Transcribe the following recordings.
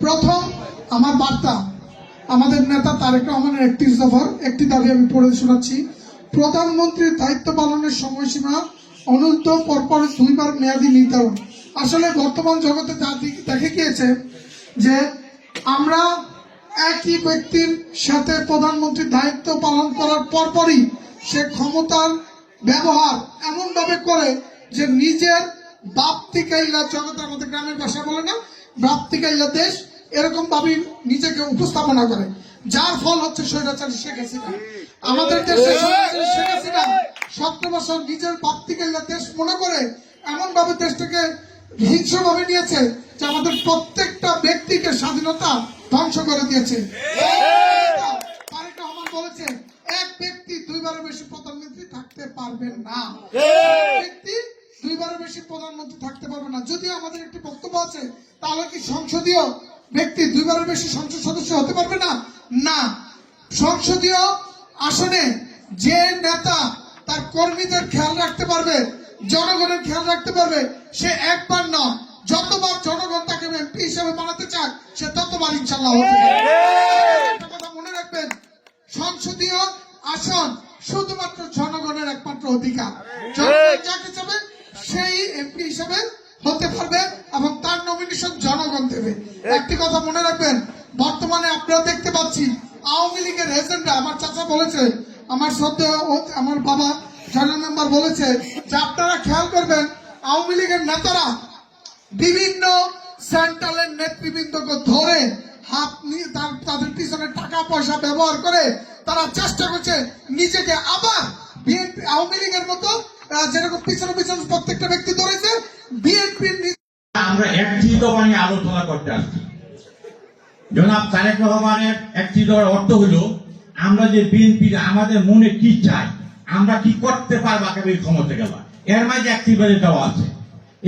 প্রথম আমার বার্তা, আমাদের নেতা তারেক রহমানের একটি দফার একটি দাবি আমি পড়ে শোনাচ্ছি। প্রধানমন্ত্রীর দায়িত্ব পালনের সময়সীমা অনন্ত পরপর দুইবার মেয়াদি নির্ধারণ। আসলে বর্তমান জগতে যা দেখে গিয়েছে যে আমরা একই ব্যক্তির সাথে প্রধানমন্ত্রীর দায়িত্ব পালন করার পরপরই সে ক্ষমতার ব্যবহার এমনভাবে করে যে নিজের বাপ্তিকাইলা জগতে আমাদের গ্রামের ভাষা বলে না বাপ্তিকাইলা দেশ এরকম ভাবে নিজেকে উপস্থাপনা করে। যার ফল হচ্ছে স্বৈরাচারী শেখ হাসিনা। আমাদের দেশে শেখ হাসিনা সতেরো বছর নিজের বাপ্তিকাইলা দেশ মনে করে এমন ভাবে দেশটাকে হিংস্রভাবে নিয়েছে যে আমাদের প্রত্যেকটা ব্যক্তিকে স্বাধীনতা ধ্বংস করে দিয়েছে। তারেক রহমান বলেছে এক ব্যক্তি দুইবারের বেশি প্রধানমন্ত্রী থাকতে পারবেন না। ব্যক্তি দুইবারের বেশি প্রধানমন্ত্রী থাকতে পারবে না। যদিও আমাদের একটি বক্তব্য আছে তাহলে কি সংসদীয় ব্যক্তি দুইবারের বেশি সংসদ সদস্য হতে পারবে না? না। সংসদীয় আসনে যে নেতা তার কর্মীদের খেয়াল রাখতে পারবে, জনগণের খেয়াল রাখতে পারবে, সে একবার নয় যতবার জনগণ তাকে এমপি হিসেবে বানাতে চায়, সে ততবার ইনশাল্লাহ কথা মনে রাখবেন, সংসদীয় আসন শুধুমাত্র জনগণের একমাত্র অধিকার। জনগণ যাকে চাবে, সেই এমপি হিসেবে হতে পারবে এবং তার নমিনেশন জনগণ দেবে। একটি কথা মনে রাখবেন, বর্তমানে আপনারা দেখতে পাচ্ছি আওয়ামী লীগের এজেন্ডা, আমার চাচা বলেছে, আমার সদ্য আমার বাবা জেনারেল মেম্বার বলেছে যে আপনারা খেয়াল করবেন, আওয়ামী লীগের নেতারা বিভিন্ন সেন্ট্রালের নেতৃবৃন্দকে ধরে হাত নিয়ে তার, তাদের পিছনে টাকা পয়সা ব্যবহার করে তারা চেষ্টা করছে নিজেকে আবার বিএনপি, আওয়ামী লীগের মতো যেরকম পিছনে পিছনে প্রত্যেকটা ব্যক্তি ধরেছে বিএনপির আমরা আলোচনা করতে আসছি। জনাব তারেক রহমানের অর্থ হলো, আমরা যে বিএনপি আমাদের মনে কি চাই, আমরা কি করতে পারব আগামী ক্ষমতা গেল। এর মাঝে একটি বেড়ে দেওয়া আছে।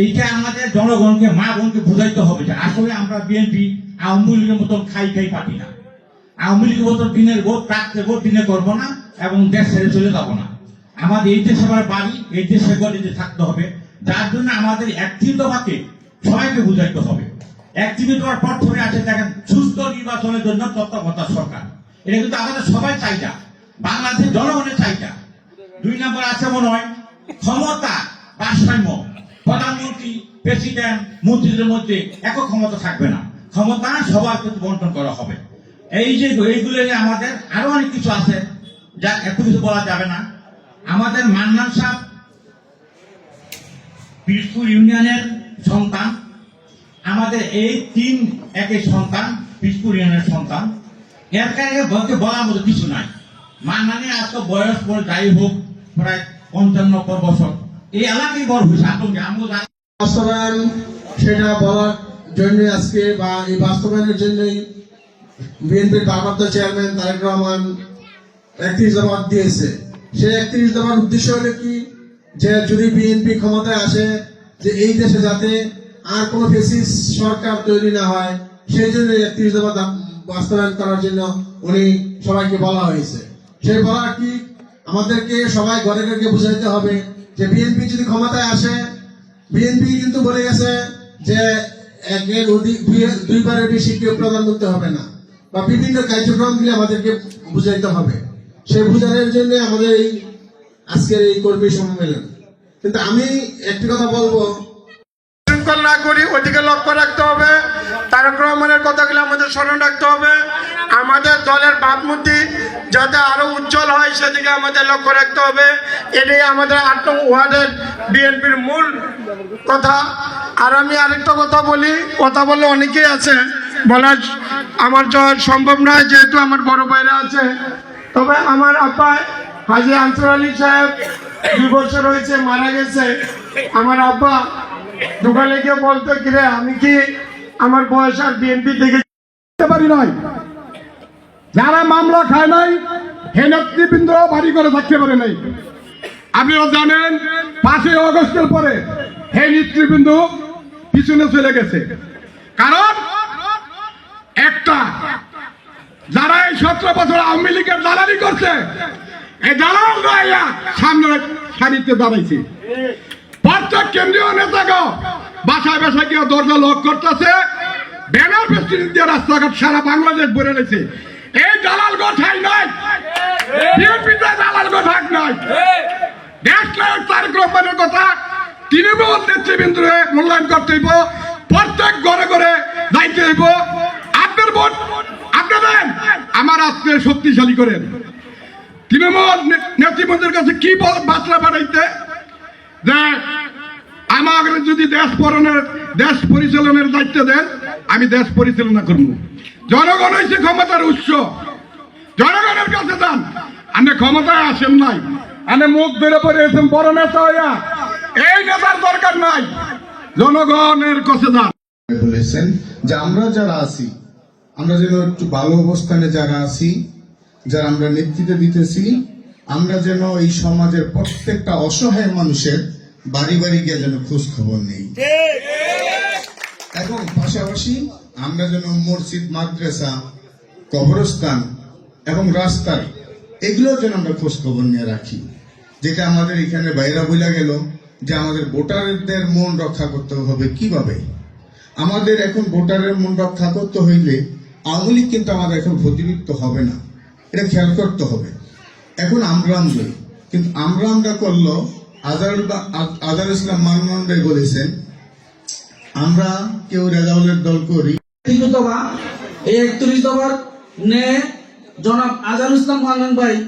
এইটা আমাদের জনগণকে, মা বোনকে বুঝাইতে হবে যে আসলে আমরা বিএনপি আওয়ামী লীগের মতন খাই খাই পাটি না। আওয়ামী লীগের মতন দিনের ভোট, রাত্রে ভোট দিনে করব না এবং দেশ ছেড়ে চলে যাব না। আমাদের এই দেশে আমার বাড়ি, এই দেশে গলিতে থাকতে হবে। যার জন্য আমাদের দফাকে সবাইকে বুঝাইতে হবে। একটি দফার প্রথমে আছে দেখেন, সুস্থ নির্বাচনের জন্য তত্ত্বাবধায়ক সরকার। এটা কিন্তু আমাদের সবাই চাইটা বাংলাদেশের জনগণের চাইটা দুই নম্বর আছে মনে হয় ক্ষমতা, ভারসাম্য। প্রধানমন্ত্রী, প্রেসিডেন্ট, মন্ত্রীদের মধ্যে একক ক্ষমতা থাকবে না। ক্ষমতা সবার প্রতি বন্টন করা হবে। এই যে এইগুলো আমাদের আরও অনেক কিছু আছে, যা এত কিছু বলা যাবে না। আমাদের মান্নান সাহ পিরপুর ইউনিয়নের সন্তান, আমাদের এই তিন একই সন্তান পিরপুর ইউনিয়নের সন্তান। এর কারণে বলতে বলার মতো কিছু নাই। মান্নানে আজকে বয়স পরে যাই হোক, প্রায় পঞ্চান্ন বছর। এই এলাকায় বড় হয়েছে আতঙ্কে আমরা বাস্তবায়ন সেটা বলার জন্য আজকে বা এই বাস্তবায়নের জন্যই বিএনপির ভারপ্রাপ্ত চেয়ারম্যান তারেক রহমান একত্রিশ দফা দিয়েছে। সেই একত্রিশ দফার উদ্দেশ্য হলো কি? যে যদি বিএনপি ক্ষমতায় আসে, যে এই দেশে যাতে আর কোনো ফেসিস সরকার তৈরি না হয়, সেই জন্য একত্রিশ দফা বাস্তবায়ন করার জন্য উনি সবাইকে বলা হয়েছে। সেই বলা কি? আমাদেরকে সবাই ঘরে ঘরে বুঝাইতে হবে যে বিএনপি যদি ক্ষমতায় আসে বিএনপি কিন্তু বলে গেছে যে একের অধিক দুই- দুইবারের বেশি কেউ প্রধানমন্ত্রী হবে না। বা বিভিন্ন কার্যক্রম দিয়ে আমাদেরকে বুঝাইতে হবে। সেই বুঝানোর জন্য আমাদের এই আজকের এই কর্মী সম্মেলন। কিন্তু আমি একটি কথা বলব। শৃঙ্খল না করি ওদিকে লক্ষ্য রাখতে হবে। কথাগুলো আমাদের স্মরণ রাখতে হবে। আমাদের যাতে আরও উজ্জ্বল হয় সেদিকে আমাদের লক্ষ্য রাখতে হবে। আমাদের ওয়ার্ডের বিএনপির মূল কথা। আর আমি আরেকটা কথা বলি, কথা বললে অনেকেই আছে বলার আমার সম্ভব নয়, যেহেতু আমার বড় ভাইরা আছে। তবে আমার আপা হাজি আনসার আলী সাহেব দুই বছর হয়েছে, মারা গেছে। আমার আব্বা দোকানে গিয়ে বলতো, কিরে, আমি কি আমার বয়স আর বিএনপি থেকে পারি নাই? যারা মামলা খায় নাই, হে বাড়ি করে থাকতে পারে নাই। আপনারা জানেন, পাঁচই অগস্টের পরে হে নেতৃবৃন্দ পিছনে চলে গেছে। কারণ একটা যারা এই সতেরো বছর আওয়ামী লীগের দালালি করছে। এই দালালরা আইয়া সামনে সারিতে দাঁড়াইছে। প্রত্যেক কেন্দ্রীয় নেতাকে বাসায় বাসায় গিয়ে দরজা লক করতেছে। ব্যানার প্রেসিডেন্ট দিয়ে রাস্তাঘাট সারা বাংলাদেশ ভরে রয়েছে এই দালাল গোঠাই নয়। বিএনপিতে দালাল গোঠাক নয়। দেশ নায়ক তারেক রহমানের কথা তৃণমূল নেতৃবৃন্দরে মূল্যায়ন করতে হইব। প্রত্যেক ঘরে ঘরে দায়িত্ব হইব। আপনার ভোট আমার আত্মীয় শক্তিশালী করেন। তৃণমূল নেতৃবৃন্দের কাছে কি বার্তা পাঠাইতে? যে আমাকে যদি দেশ পরনের দেশ পরিচালনার দায়িত্ব দেন, আমি দেশ পরিচালনা করব। জনগণ হয়েছে ক্ষমতার উৎস। জনগণের কাছে যান। আপনি ক্ষমতায় আসেন নাই। আপনি মুখ ধরে পড়েছেন বড় নেতা হইয়া। এই নেতার দরকার নাই। জনগণের কাছে যান। বলেছেন যে আমরা যারা আছি আমরা যেন একটু ভালো অবস্থানে যারা আছি, যারা আমরা নেতৃত্ব দিতেছি, আমরা যেন এই সমাজের প্রত্যেকটা অসহায় মানুষের বাড়ি বাড়ি গিয়ে যেন খোঁজ খবর নেই। এবং পাশাপাশি আমরা যেন মসজিদ, মাদ্রাসা, কবরস্থান এবং রাস্তার এগুলো যেন আমরা খোঁজ খবর নিয়ে রাখি। যেটা আমাদের এখানে বাইরা বইলা গেল যে আমাদের ভোটারদের মন রক্ষা করতে হবে। কীভাবে? আমাদের এখন ভোটারের মন রক্ষা করতে হইলে আওয়ামী কিন্তু আমাদের এখন প্রতিনিধিত্ব হবে না। এটা খেয়াল করতে হবে। এখন আমরা আমরাই কিন্তু আমরা আমরা করল আজারুল বা- আ- আজারুল ইসলাম মানমোহন ভাই বলেছেন, আমরা কেউ রেজাউলের দল করি। এই একত্রিশ জনাব আজানুল ইসলাম ভাই,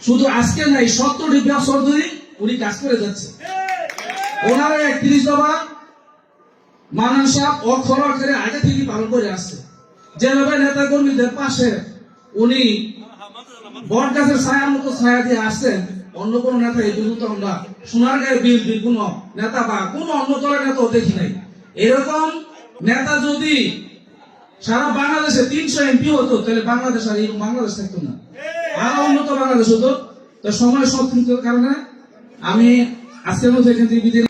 শুধু আজকে নাই সত্তরটি বছর ধরে উনি কাজ করে যাচ্ছে। ওনার একত্রিশ দফা অক্ষরে আগে থেকে পালন করে আসছে। যেভাবে নেতা কর্মীদের পাশে উনি বট গাছের ছায়ার মতো ছায়া দিয়ে আসছেন, অন্য কোন নেতা এই পর্যন্ত আমরা সোনার গায়ে বিল বিল কোন নেতা বা কোন অন্য দলের নেতাও দেখি নাই। এরকম নেতা যদি সারা বাংলাদেশে তিনশো এমপি হতো, তাহলে বাংলাদেশ আর এরকম বাংলাদেশ থাকতো না। আরও উন্নত বাংলাদেশ হতো। তো সময় সংক্ষিপ্ত কারণে আমি আজকের মধ্যে এখান থেকে বিদায়